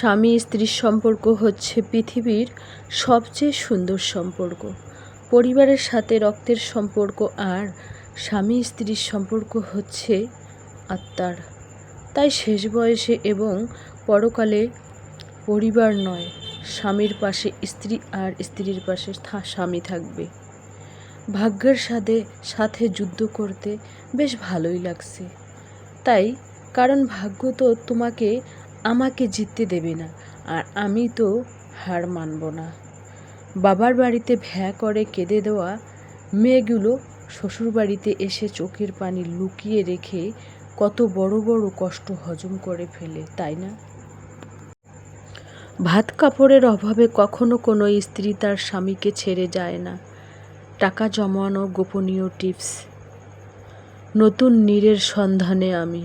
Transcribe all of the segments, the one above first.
স্বামী স্ত্রীর সম্পর্ক হচ্ছে পৃথিবীর সবচেয়ে সুন্দর সম্পর্ক। পরিবারের সাথে রক্তের সম্পর্ক আর স্বামী স্ত্রীর সম্পর্ক হচ্ছে আত্মার। তাই শেষ বয়সে এবং পরকালে পরিবার নয়, স্বামীর পাশে স্ত্রী আর স্ত্রীর পাশে স্বামী থাকবে। ভাগ্যের সাথে সাথে যুদ্ধ করতে বেশ ভালোই লাগছে। তাই কারণ ভাগ্য তো তোমাকে আমাকে জিততে দেবে না, আর আমি তো হার মানব না। বাবার বাড়িতে ভ্যা করে কেঁদে দেওয়া মেয়েগুলো শ্বশুরবাড়িতে এসে চোখের পানি লুকিয়ে রেখে কত বড় বড় কষ্ট হজম করে ফেলে, তাই না? ভাত কাপড়ের অভাবে কখনো কোনো স্ত্রী তার স্বামীকে ছেড়ে যায় না। টাকা জমানো গোপনীয় টিপস। নতুন নীরের সন্ধানে আমি।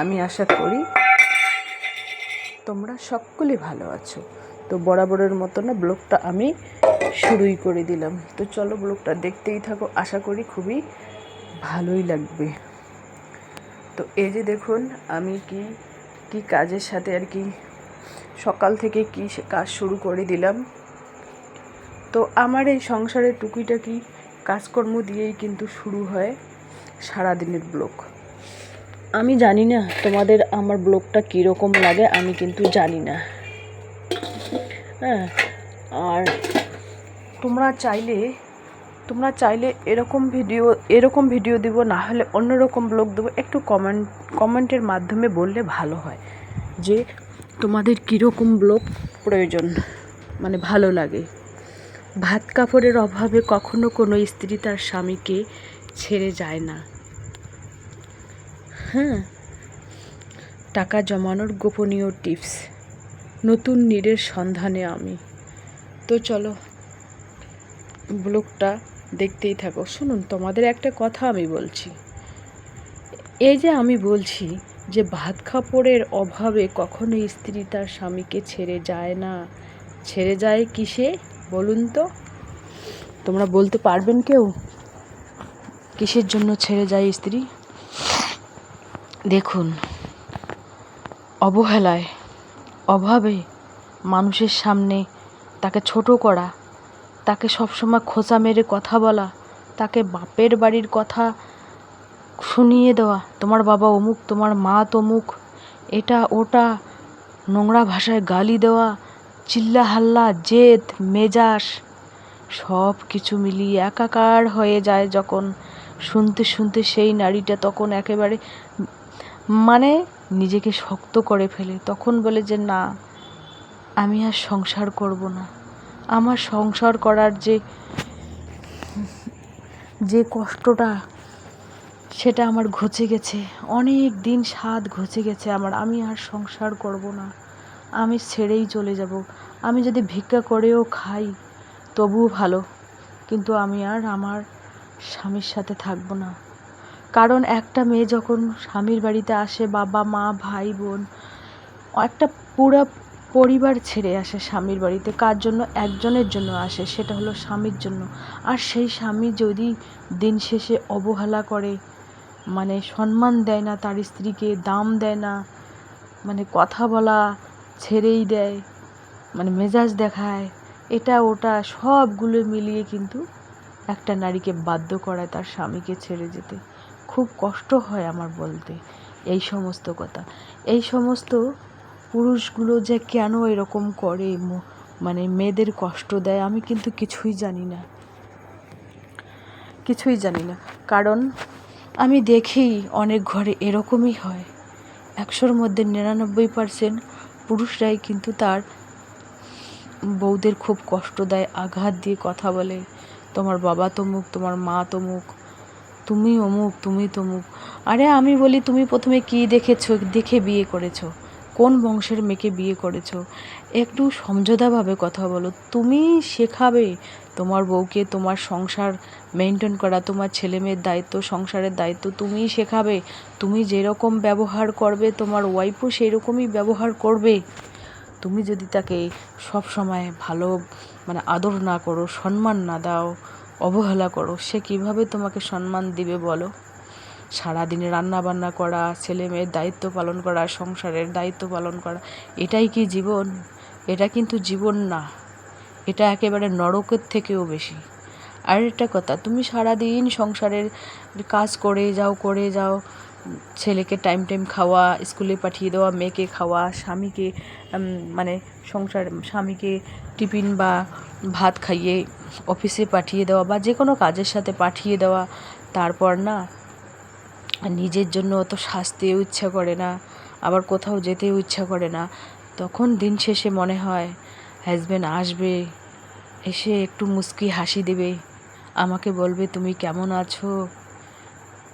আমি আশা করি তোমরা সকলে ভালো আছো। তো বরাবরের মতো না ব্লগটা আমি শুরুই করে দিলাম। তো চলো ব্লগটা দেখতেই থাকো, আশা করি খুবই ভালোই লাগবে। তো এই যে দেখুন, আমি কি কি কাজের সাথে আর কি সকাল থেকে কি কাজ শুরু করে দিলাম। তো আমার এই সংসারের টুকিটাকি কাজকর্ম দিয়েই কিন্তু শুরু হয় সারাদিনের ব্লগ। আমি জানি না তোমাদের আমার ব্লগটা কীরকম লাগে, আমি কিন্তু জানি না। হ্যাঁ আর তোমরা চাইলে তোমরা চাইলে এরকম ভিডিও এরকম ভিডিও দিব, না হলে অন্যরকম ব্লগ দেবো। একটু কমেন্ট কমেন্টের মাধ্যমে বললে ভালো হয় যে তোমাদের কীরকম ব্লগ প্রয়োজন মানে ভালো লাগে। ভাত কাপড়ের অভাবে কখনো কোনো স্ত্রী তার স্বামীকে ছেড়ে যায় না। হ্যাঁ। টাকা জমানোর গোপনীয় টিপস। নতুন নীড়ের সন্ধানে আমি। তো চলো, ব্লগটা দেখতেই থাকো। শুনুন, তোমাদের একটা কথা আমি বলছি। এই যে আমি বলছি যে ভাত খাপড়ের অভাবে কখনো স্ত্রী তার স্বামীকে ছেড়ে যায় না। ছেড়ে যায় কিসে? বলুন তো। তোমরা বলতে পারবেন কেউ? কিসের জন্য ছেড়ে যায় স্ত্রী? দেখুন, অবহেলায়, অভাবে মানুষের সামনে তাকে ছোট করা, তাকে সবসময় খোঁচা মেরে কথা বলা, তাকে বাপের বাড়ির কথা শুনিয়ে দেওয়া, তোমার বাবা অমুক, তোমার মা তমুক, এটা ওটা নোংরা ভাষায় গালি দেওয়া চিল্লা হাল্লা জেদ, মেজাজ সব কিছু মিলিয়ে একাকার হয়ে যায় যখন শুনতে শুনতে সেই নারীটা তখন একেবারে মানে নিজেকে শক্ত করে ফেলে। তখন বলে যে, না, আমি আর সংসার করব না। আমার সংসার করার যে যে কষ্টটা, সেটা আমার ঘুচে গেছে। অনেক দিন স্বাদ ঘুচে গেছে আমার। আমি আর সংসার করব না। আমি ছেড়েই চলে যাব। আমি যদি ভিক্ষা করেও খাই, তবুও ভালো। কিন্তু আমি আর আমার স্বামীর সাথে থাকব না। কারণ একটা মেয়ে যখন স্বামীর বাড়িতে আসে, বাবা, মা, ভাই, বোন, একটা পুরো পরিবার ছেড়ে আসে স্বামীর বাড়িতে। কার জন্য? একজনের জন্য আসে, সেটা হলো স্বামীর জন্য। আর সেই স্বামী যদি দিন শেষে অবহেলা করে মানে সম্মান দেয় না, তার স্ত্রীকে দাম দেয় না মানে কথা বলা ছেড়েই দেয় মানে মেজাজ দেখায়, এটা, ওটা, সবগুলো মিলিয়ে কিন্তু একটা নারীকে বাধ্য করায় তার স্বামীকে ছেড়ে যেতে। খুব কষ্ট হয় আমার বলতে, এই সমস্ত কথা। এই সমস্ত পুরুষগুলো যে কেন এরকম করে মানে মেয়েদের কষ্ট দেয়, আমি কিন্তু কিছুই জানি না। কিছুই জানি না। কারণ আমি দেখি অনেক ঘরে এরকমই হয়। একশোর মধ্যে নিরানব্বই পার্সেন্ট পুরুষরাই কিন্তু তার বউদের খুব কষ্ট দেয়, আঘাত দিয়ে কথা বলে, তোমার বাবা তমুক তোমার মা তমুক তুমি অমুক তুমি তমুক। আরে আমি বলি, তুমি প্রথমে কী দেখেছ, দেখে বিয়ে করেছ? কোন বংশের মেয়েকে বিয়ে করেছ? একটু সমঝোতাভাবে কথা বলো। তুমি শেখাবে তোমার বউকে তোমার সংসার মেনটেন করা, তোমার ছেলে মেয়ের দায়িত্ব, সংসারের দায়িত্ব তুমিই শেখাবে। তুমি যেরকম ব্যবহার করবে, তোমার ওয়াইফও সেই রকমই ব্যবহার করবে। তুমি যদি তাকে সব সময় ভালো মানে আদর না করো, সম্মান না দাও অবহেলা করো। সে কীভাবে তোমাকে সম্মান দিবে বলো? সারাদিনে রান্না বান্না করা, ছেলে মেয়ের দায়িত্ব পালন করা, সংসারের দায়িত্ব পালন করা, এটাই কি জীবন? এটা কিন্তু জীবন না। এটা একেবারে নরকের থেকেও বেশি। আর একটা কথা, তুমি সারাদিন সংসারের কাজ করে যাও করে যাও ছেলেকে টাইম টাইম খাওয়া স্কুলে পাঠিয়ে দেওয়া, মেয়েকে খাওয়া, স্বামীকে মানে সংসার, স্বামীকে টিফিন বা ভাত খাইয়ে অফিসে পাঠিয়ে দেওয়া বা যে কোনো কাজের সাথে পাঠিয়ে দেওয়া। তারপর না, নিজের জন্য অত সাজতেও ইচ্ছা করে না, আবার কোথাও যেতেও ইচ্ছা করে না। তখন দিন শেষে মনে হয় হাজব্যান্ড আসবে, এসে একটু মুস্কি হাসি দেবে। আমাকে বলবে, তুমি কেমন আছো?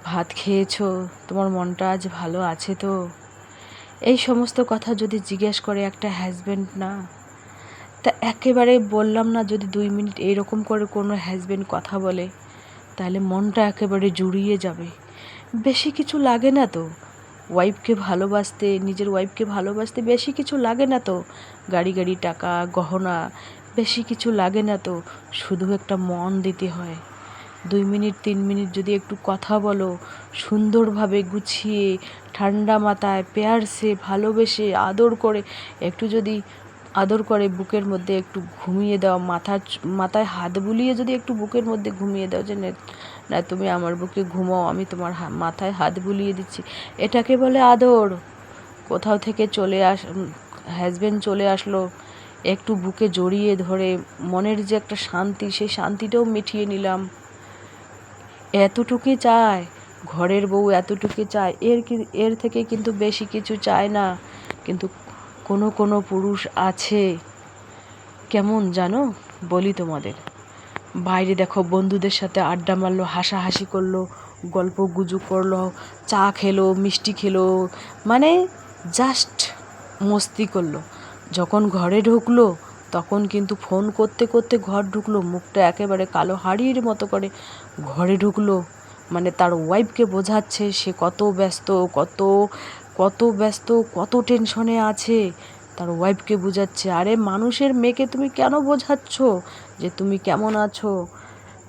ভাত খেয়েছ? তোমার মনটা আজ ভালো আছে তো? এই সমস্ত কথা যদি জিজ্ঞেস করে একটা হাজব্যান্ড না? তা একেবারে বললাম না যদি দুই মিনিট এরকম করে কোনো হাজব্যান্ড কথা বলে, তাহলে মনটা একেবারে জুড়িয়ে যাবে। বেশি কিছু লাগে না তো? ওয়াইফকে ভালোবাসতে, নিজের ওয়াইফকে ভালোবাসতে বেশি কিছু লাগে না তো? গাড়ি গাড়ি, টাকা, গহনা, বেশি কিছু লাগে না তো? শুধু একটা মন দিতে হয়। দুই মিনিট, তিন মিনিট যদি একটু কথা বলো, সুন্দরভাবে গুছিয়ে, ঠান্ডা মাথায়, পেয়ারসে ভালোবেসে আদর করে, একটু যদি আদর করে বুকের মধ্যে একটু ঘুমিয়ে দাও, মাথা মাথায় হাত বুলিয়ে যদি একটু বুকের মধ্যে ঘুমিয়ে দাও যে নে- তুমি আমার বুকে ঘুমাও, আমি তোমার মাথায় হাত বুলিয়ে দিচ্ছি। এটাকে বলে আদর। কোথাও থেকে চলে আস হাজব্যান্ড চলে আসলো, একটু বুকে জড়িয়ে ধরে, মনের যে একটা শান্তি, সেই শান্তিটাও মিটিয়ে নিলাম। এতটুকুই চায়, ঘরের বউ এতটুকুই চায়, এর এর থেকে কিন্তু বেশি কিছু চায় না। কিন্তু কোনো কোনো পুরুষ আছে। কেমন জানো? বলি তোমাদের। বাইরে দেখো, বন্ধুদের সাথে আড্ডা মারলো, হাসাহাসি করল, গল্প গুজু করল, চা খেলো, মিষ্টি খেলো মানে জাস্ট মস্তি করল। যখন ঘরে ঢুকলো তখন কিন্তু ফোন করতে করতে ঘর ঢুকলো, মুখটা একেবারে কালো হাড়ির মতো করে ঘরে ঢুকলো। মানে তার ওয়াইফকে বোঝাচ্ছে, সে কত ব্যস্ত, কত কত ব্যস্ত, কত টেনশনে আছে। তার ওয়াইফকে বোঝাচ্ছে, আরে, মানুষের মেয়েকে তুমি কেন বোঝাচ্ছ যে তুমি কেমন আছো?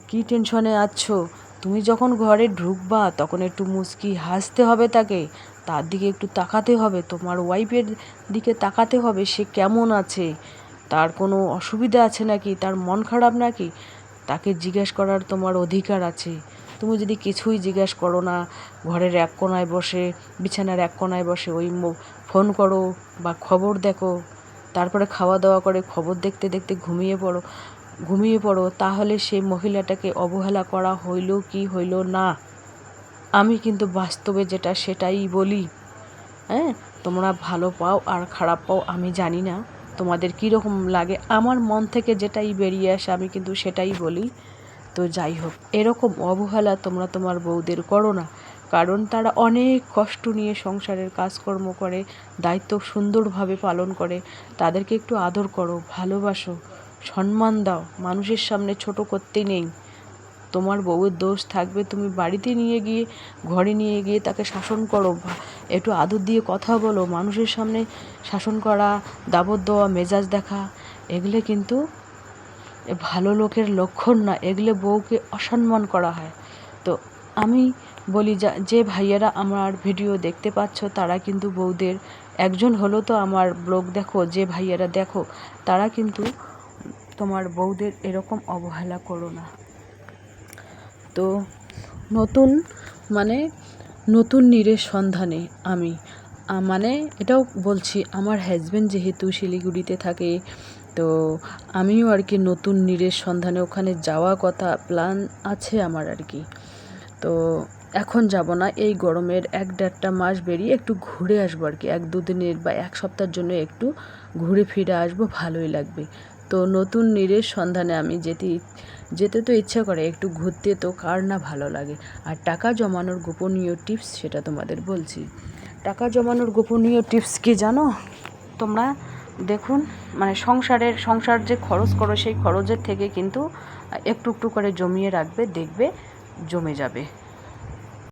কী টেনশনে আছো? তুমি যখন ঘরে ঢুকবা, তখন একটু মুচকি হাসতে হবে তাকে। তার দিকে একটু তাকাতে হবে, তোমার ওয়াইফের দিকে তাকাতে হবে, সে কেমন আছে? তার কোনো অসুবিধা আছে নাকি? তার মন খারাপ নাকি? তাকে জিজ্ঞেস করার তোমার অধিকার আছে। তুমি যদি কিছুই জিজ্ঞেস করো না, ঘরের এক কোনায় বসে, বিছানার এক কোনায় বসে ওই ফোন করো বা খবর দেখো, তারপরে খাওয়া দাওয়া করে খবর দেখতে দেখতে ঘুমিয়ে পড়ো ঘুমিয়ে পড়ো, তাহলে সেই মহিলাটাকে অবহেলা করা হইল কি হইল না? আমি কিন্তু বাস্তবে যেটা সেটাই বলি। হ্যাঁ? তোমরা ভালো পাও আর খারাপ পাও আমি জানি না। তোমাদের কীরকম লাগে? আমার মন থেকে যেটাই বেরিয়ে আসে, আমি কিন্তু সেটাই বলি। তো যাই হোক, এরকম অবহেলা তোমরা তোমার বউদের করো না। কারণ তারা অনেক কষ্ট নিয়ে সংসারের কাজকর্ম করে, দায়িত্ব সুন্দরভাবে পালন করে। তাদেরকে একটু আদর করো, ভালোবাসো, সম্মান দাও। মানুষের সামনে ছোট করতে নেই। তোমার বউয়ের দোষ থাকবে, তুমি বাড়িতে নিয়ে গিয়ে, ঘরে নিয়ে গিয়ে তাকে শাসন করো। একটু আদর দিয়ে কথা বলো, মানুষের সামনে শাসন করা দাবত দেওয়া, মেজাজ দেখা, এগুলো কিন্তু ভালো লোকের লক্ষণ না, এগুলো বউকে অসম্মান করা হয়। তো আমি বলি, যা, যে ভাইয়েরা আমার ভিডিও দেখতে পাচ্ছ, তারা কিন্তু বউদের একজন হলো তো আমার ব্লগ দেখো, যে ভাইয়েরা দেখো, তারা কিন্তু তোমার বউদের এরকম অবহেলা করো না। তো নতুন মানে নতুন নীরের সন্ধানে আমি। মানে এটাও বলছি, আমার হাজব্যান্ড যেহেতু শিলিগুড়িতে থাকে, তো আমিও আর কি নতুন নীরের সন্ধানে ওখানে যাওয়া কথা প্ল্যান আছে আমার আর কি। তো এখন যাব না, এই গরমের এক দেড়টা মাস বেরিয়ে একটু ঘুরে আসব আর কি। এক দুদিনের বা এক সপ্তাহের জন্য একটু ঘুরে ফিরে আসব, ভালোই লাগবে। তো নতুন নীরের সন্ধানে আমি যেতে যেতে তো ইচ্ছা করে, একটু ঘুরতে তো কার না ভালো লাগে। আর টাকা জমানোর গোপনীয় টিপস সেটা তোমাদের বলছি। টাকা জমানোর গোপনীয় টিপস কি জানো? তোমরা দেখুন মানে সংসারের, সংসার যে খরচ করো, সেই খরচের থেকে কিন্তু একটু একটু করে জমিয়ে রাখবে, দেখবে জমে যাবে।